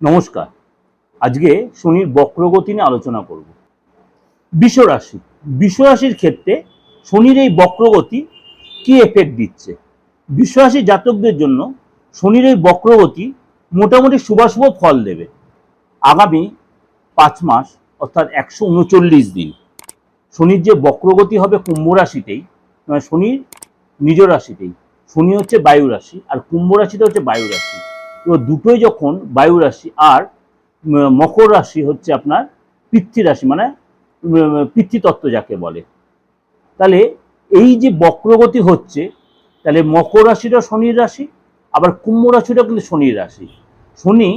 নমস্কার। আজকে শনির বক্রগতি নিয়ে আলোচনা করব। বিশ্বরাশি। বিশ্বরাশির ক্ষেত্রে শনির এই বক্রগতি কি এফেক্ট দিচ্ছে? বিশ্বরাশির জাতকদের জন্য শনির এই বক্রগতি মোটামুটি শুভাশুভ ফল দেবে আগামী পাঁচ মাস, অর্থাৎ একশো উনচল্লিশ দিন। শনির যে বক্রগতি হবে কুম্ভ রাশিতেই মানে শনির নিজ রাশিতেই। শনি হচ্ছে বায়ু রাশি, আর কুম্ভ রাশিটা হচ্ছে বায়ু রাশি। তো দুটোই যখন বায়ু রাশি আর মকর রাশি হচ্ছে আপনার পৃথ্বী রাশি মানে উম, পৃথ্বীতত্ত্ব যাকে বলে। তাহলে এই যে বক্রগতি হচ্ছে তাহলে মকর রাশিটা শনির রাশি আবার কুম্ভ রাশিটা কিন্তু শনির রাশি। শনি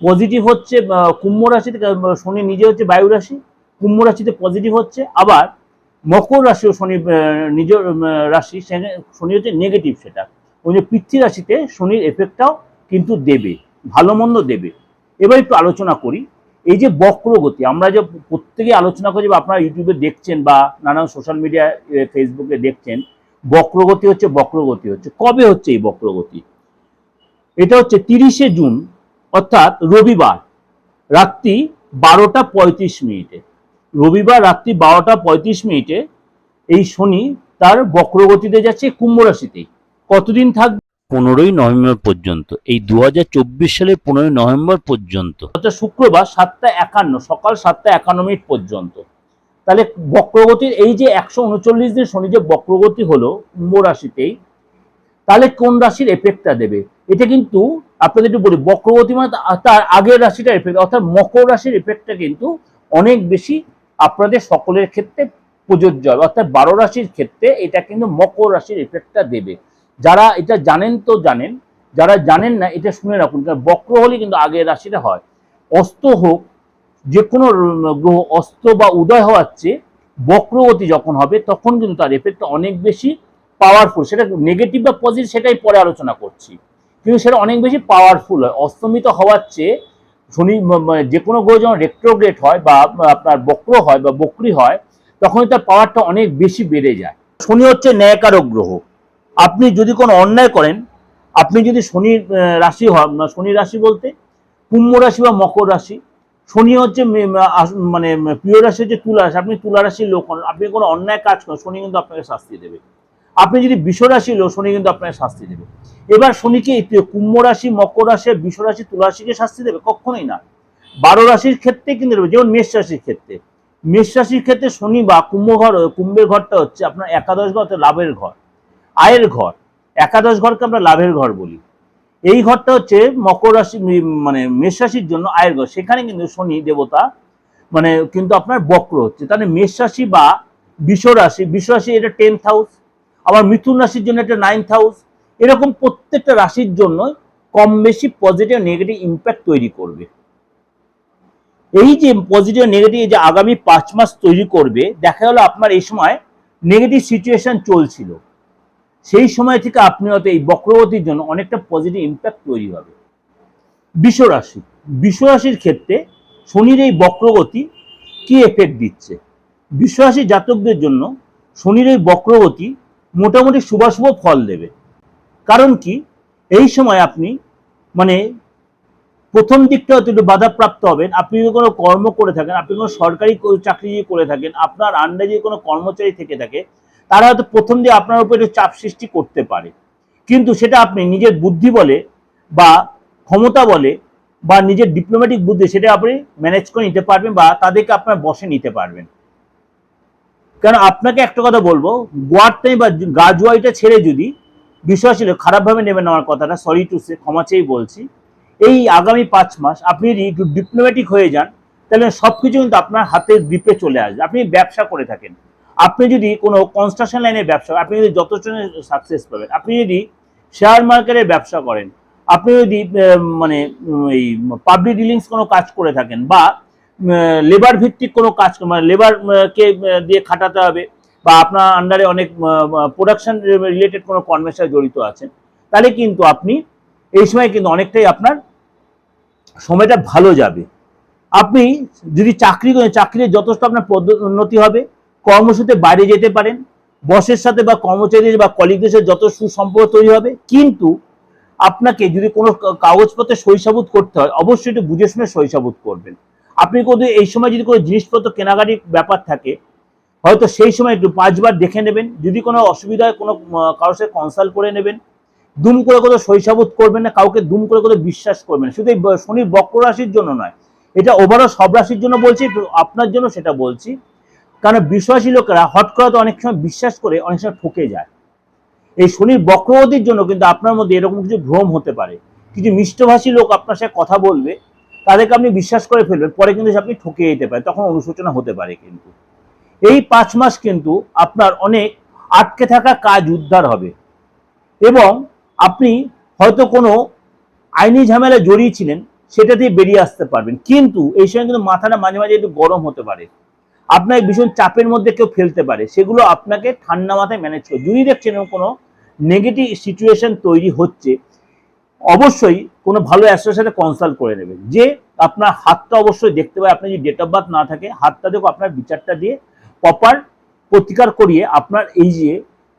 পজিটিভ হচ্ছে কুম্ভ রাশিতে শনি নিজে হচ্ছে বায়ু রাশি কুম্ভ রাশিতে পজিটিভ হচ্ছে আবার মকর রাশিও শনি নিজ রাশি শনি হচ্ছে নেগেটিভ সেটা। ওই যে পৃথ্বী রাশিতে শনির এফেক্টটাও কিন্তু দেবে, ভালো মন্দ দেবে। এবার একটু আলোচনা করি। এই যে বক্রগতি, আমরা যে প্রত্যেকে আলোচনা করি বা আপনারা ইউটিউবে দেখছেন বা নানান সোশ্যাল মিডিয়া ফেসবুকে দেখছেন, বক্রগতি হচ্ছে বক্রগতি হচ্ছে। কবে হচ্ছে এই বক্রগতি? এটা হচ্ছে তিরিশে জুন, অর্থাৎ রবিবার, রাত্রি বারোটা পঁয়ত্রিশ মিনিটে। রবিবার রাত্রি বারোটা পঁয়ত্রিশ মিনিটে এই শনি তার বক্রগতিতে যাচ্ছে কুম্ভ রাশিতেই। কতদিন থাকবে? পনেরোই নভেম্বর পর্যন্ত, এই দুহাজার চব্বিশ সালের পনেরোই নভেম্বর পর্যন্ত। অর্থাৎ শুক্রবার সাতটা একান্ন, সকাল সাতটা একান্ন মিনিট পর্যন্ত। তাহলে বক্রগতির এই যে একশো উনচল্লিশ দিন শনি যে বক্রগতি হলো কুম্ভ রাশিতেই, তাহলে কোন রাশির এফেক্টটা দেবে? এটা কিন্তু আপনাদের একটু বলি, বক্রগতি মানে তার আগের রাশিটা এফেক্ট অর্থাৎ মকর রাশির এফেক্টটা কিন্তু অনেক বেশি আপনাদের সকলের ক্ষেত্রে প্রযোজ্য হবে। অর্থাৎ বারো রাশির ক্ষেত্রে এটা কিন্তু মকর রাশির এফেক্টটা দেবে। যারা এটা জানেন তো জানেন, যারা জানেন না এটা শুনে রাখুন, কারণ বক্র হলে কিন্তু আগের রাশিটা হয়। অস্ত হোক, যে কোনো গ্রহ অস্ত বা উদয় হওয়ার চেয়ে বক্রগতি যখন হবে, তখন কিন্তু তার এফেক্টটা অনেক বেশি পাওয়ারফুল সেটা নেগেটিভ বা পজিটিভ সেটাই পরে আলোচনা করছি। কিন্তু সেটা অনেক বেশি পাওয়ারফুল হয়। অস্তমিত হওয়ার চেয়ে শনি ম- ম- যে কোনো গ্রহ যখন রেট্রোগ্রেট হয় বা আপনার বক্র হয় বা বক্রি হয় তখন তার পাওয়ারটা অনেক বেশি বেড়ে যায়। শনি হচ্ছে ন্যায়কারক গ্রহ। আপনি যদি কোনো অন্যায় করেন আপনি যদি আহ, রাশি হন না শনির রাশি বলতে কুম্ভ রাশি বা মকর রাশি শনি হচ্ছে মানে প্রিয় রাশি হচ্ছে তুলা রাশি আপনি তুলা রাশির লোক হন আপনি কোনো অন্যায় কাজ করেন শনি কিন্তু আপনাকে শাস্তি দেবে। আপনি যদি বিষ রাশির লোক শনি কিন্তু আপনাকে শাস্তি দেবে। এবার শনিকে কুম্ভ রাশি মকর রাশি আর বিষ রাশি তুলা রাশিকে শাস্তি দেবে? কখনোই না। বারো রাশির ক্ষেত্রে কিন্তু দেবে যেমন মেষ রাশির ক্ষেত্রে। মেষ রাশির ক্ষেত্রে শনি বা কুম্ভ ঘর কুম্ভের ঘরটা হচ্ছে আপনার একাদশ ঘর অর্থাৎ লাভের ঘর। আয়ের ঘর, একাদশ ঘরকে আমরা লাভের ঘর বলি। এই ঘরটা হচ্ছে মকর রাশি মানে মেষ রাশির জন্য আয়ের ঘর। সেখানে কিন্তু শনি দেবতা মানে কিন্তু আপনার বক্র হচ্ছে। তাহলে মেষ রাশি বা বিষ রাশি বিষ রাশি এটা টেন্থ হাউস আবার মিথুন রাশির জন্য এটা নাইন্থ হাউস এরকম প্রত্যেকটা রাশির জন্য কম বেশি পজিটিভ নেগেটিভ ইম্প্যাক্ট তৈরি করবে। এই যে পজিটিভ নেগেটিভ যে আগামী পাঁচ মাস তৈরি করবে, দেখা গেল আপনার এই সময় নেগেটিভ সিচুয়েশন চলছিল। সেই সময় থেকে আপনি হয়তো এই বক্রগতির জন্য অনেকটা পজিটিভ ইম্প্যাক্ট তৈরি হবে। বিশ্বরাশি, বিশ্বরাশির ক্ষেত্রে শনির এই বক্রগতি কি এফেক্ট দিচ্ছে? বিশ্বরাশি জাতকদের জন্য শনির এই বক্রগতি মোটামুটি শুভাশুভ ফল দেবে। কারণ কি? এই সময় আপনি মানে প্রথম দিকটা হয়তো একটু বাধাপ্রাপ্ত হবেন, আপনি যদি কোনো কর্ম করে থাকেন, আপনি কোনো সরকারি চাকরি করে থাকেন, আপনার আন্ডারে যদি কোনো কর্মচারী থেকে থাকে তারা হয়তো প্রথম দিয়ে আপনার উপর একটু চাপ সৃষ্টি করতে পারে। কিন্তু সেটা আপনি নিজের বুদ্ধি বলে বা ক্ষমতা বলে বা নিজের ডিপ্লোম্যাটিক বুদ্ধি সেটা আপনি ম্যানেজ করে নিতে পারবেন বা তাদেরকে আপনার বসে নিতে পারবেন। কারণ আপনাকে একটা কথা বলব গোয়ারটাই বা গাজুয়াইটা ছেড়ে যদি বিশ্বাস ছিল খারাপভাবে নেবেন আমার কথাটা সরি টু সে ক্ষমা চেয়েই বলছি। এই আগামী পাঁচ মাস আপনি যদি একটু ডিপ্লোম্যাটিক হয়ে যান, তাহলে সব কিছু কিন্তু আপনার হাতের দ্বীপে চলে আসবে। আপনি ব্যবসা করে থাকেন। আপনি যদি কোনো কনস্ট্রাকশন লাইনের ব্যবসা, আপনি যদি যথেষ্ট সাকসেস পাবেন, আপনি যদি শেয়ার মার্কেটের ব্যবসা করেন, আপনি যদি মানে এই পাবলিক ডিলিংস কোনো কাজ করে থাকেন বা লেবার ভিত্তিক কোনো কাজ মানে লেবার কে দিয়ে খাটাতে হবে বা আপনার আন্ডারে অনেক প্রোডাকশন রিলেটেড কোনো সাথে জড়িত আছেন, তাহলে কিন্তু আপনি এই সময় কিন্তু অনেকটাই আপনার সময়টা ভালো যাবে। আপনি যদি চাকরি করেন চাকরির যথেষ্ট আপনার পদোন্নতি হবে কর্মসূত্রে বাইরে যেতে পারেন, বসের সাথে বা কর্মচারীদের বা কলিগদের সাথে যত সুসম্পর্ক তৈরি হবে, কিন্তু আপনাকে যদি কোনো কাগজপত্রে সইসাবুত করতে হয়, অবশ্যই একটু বুঝে শুনে সইসাবুত করবেন আপনি কোনো এই সময় যদি কোনো জিনিসপত্র কেনাকাটির ব্যাপার থাকে, হয়তো সেই সময় একটু পাঁচবার দেখে নেবেন, যদি কোনো অসুবিধা হয় কোনো কারোর সাথে কনসাল্ট করে নেবেন, দুম করে কোথাও সইসাবুত করবেন না, কাউকে দুম করে কোনো বিশ্বাস করবেন। শুধু এই শনির বক্র রাশির জন্য নয়, এটা ওভারঅল সব রাশির জন্য বলছি আপনার জন্য সেটা বলছি কারণ বিশ্বাসী লোকেরা হট করে তো অনেক সময় বিশ্বাস করে অনেক সময় ঠকে যায়। এই শনির বক্রগতির জন্য কিন্তু আপনার মধ্যে এরকম কিছু ভ্রম হতে পারে। কিছু মিষ্টভাষী লোক আপনার সাথে কথা বলবে, তাদেরকে আপনি বিশ্বাস করে ফেলবেন, পরে কিন্তু আপনি ঠকে যেতে পারে তখন অনুশোচনা হতে পারে কিন্তু। এই পাঁচ মাস কিন্তু আপনার অনেক আটকে থাকা কাজ উদ্ধার হবে। এবং আপনি হয়তো কোনো আইনি ঝামেলায় জড়িয়েছিলেন সেটা দিয়ে বেরিয়ে আসতে পারবেন। কিন্তু এই সময় কিন্তু মাথাটা মাঝে মাঝে একটু গরম হতে পারে। আপনাকে ভীষণ চাপের মধ্যে কেউ ফেলতে পারে। সেগুলো আপনাকে ঠান্ডা মাথায় ম্যানেজ করে যদি দেখছেন কোনো নেগেটিভ সিচুয়েশন তৈরি হচ্ছে, অবশ্যই কোনো ভালো অ্যাস্ট্রোর সাথে কনসাল্ট করে নেবেন। যে আপনার হাতটা অবশ্যই দেখতে পায় আপনার যদি ডেট অফ বার্থ না থাকে, হাতটা দেখো আপনার বিচারটা দিয়ে প্রপার প্রতিকার করিয়ে আপনার এই যে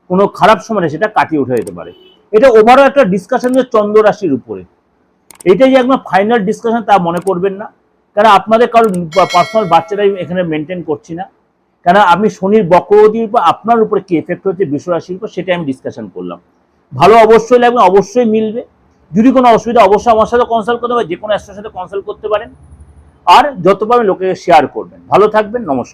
কোনো খারাপ সময় সেটা কাটিয়ে উঠে যেতে পারে। এটা ওভারঅল একটা ডিসকাশন চন্দ্র রাশির উপরে। এটাই যে একদম ফাইনাল ডিসকাশন তা মনে করবেন না। কারণ আপনাদের কারোর পার্সোনাল বাচ্চারাই এখানে মেনটেন করছি না? কেন আমি শনির বক্রগতির উপর আপনার উপরে কী এফেক্ট হচ্ছে বিশ্ব রাশির উপর সেটা আমি ডিসকাশন করলাম। ভালো অবশ্যই লাগবে, অবশ্যই মিলবে। যদি কোনো অসুবিধা অবশ্যই আমার সাথে কনসাল্ট করতে পারেন যে কোনো অ্যাস্ট্রোর সাথে কনসাল্ট করতে পারেন। আর যত লোকে শেয়ার করবেন। ভালো থাকবেন, নমস্কার।